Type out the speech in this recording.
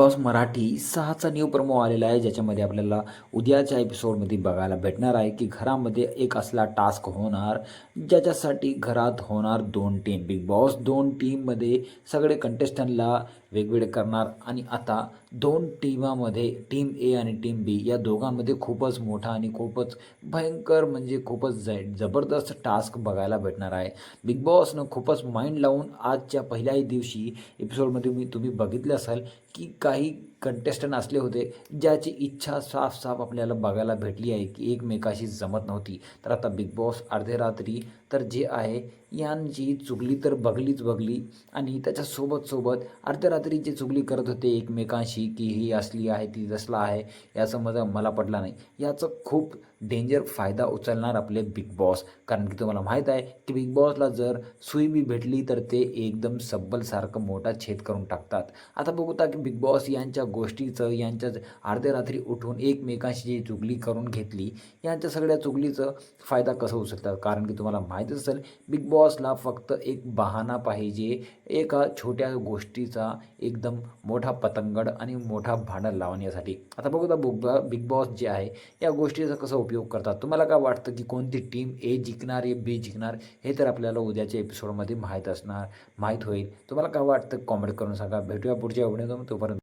Boss Marathi सहाचा new promo आलेला आहे ज्याच्यामध्ये आपल्याला उद्याच्या एपिसोडमध्ये बघायला भेटणार आहे की घरामध्ये एक असला टास्क होणार ज्याच्यासाठी घरात होणार दोन टीम बिग बॉस दोन टीममध्ये सगळे कंटेस्टंटला वेगवेगळे करणार आणि आता दोन टीमामध्ये टीम ए आणि टीम बी या दोघांमध्ये खूपच मोठा आणि खूपच भयंकर म्हणजे खूपच ज जबरदस्त टास्क बघायला भेटणार आहे. बिग बॉसनं खूपच माइंड लावून आजच्या पहिल्याही दिवशी एपिसोडमध्ये मी तुम्ही बघितलं असाल की काही कंटेस्टंट असले होते ज्याची इच्छा साफ साफ आपल्याला बघायला भेटली आहे की एकमेकाशी जमत नव्हती. तर आता बिग बॉस अर्धे रात्री तर जे आहे यांची चुगली तर बघलीच बघली आणि त्याच्यासोबत सोबत अर्ध्या रात्री जे चुगली करत होते एकमेकांशी की ही असली आहे ती जसला आहे याचं मजा मला पडला नाही. याचं खूप डेंजर फायदा उचलणार आपले बिग बॉस कारण की तुम्हाला माहीत आहे की बिग बॉसला जर सुई बी भेटली तर ते एकदम सब्बलसारखं मोठा छेद करून टाकतात. आता बघूता की बिग बॉस यांच्या गोष्टीचं यांच्या अर्ध्या रात्री उठून एकमेकांशी जी चुगली करून घेतली यांच्या सगळ्या चुगलीचं फायदा कसं उचलतात? कारण की तुम्हाला माहीत असेल बिग बॉसला फक्त एक बहाणा पाहिजे एका छोट्या गोष्टीचा एकदम मोठा पतंगड आणि आणि मोठा भांडण लावण्यासाठी. आता बघूता बुग बिग बॉस जे आहे या गोष्टीचा कसा उपयोग करतात? तुम्हाला काय वाटतं की कोणती टीम ए जिंकणार ए बी जिंकणार? हे तर आपल्याला उद्याच्या एपिसोडमध्ये माहीत असणार माहीत होईल. तुम्हाला काय वाटतं? कॉमेंट करून सांगा. भेटूया पुढच्या व्हिडिओ तोपर्यंत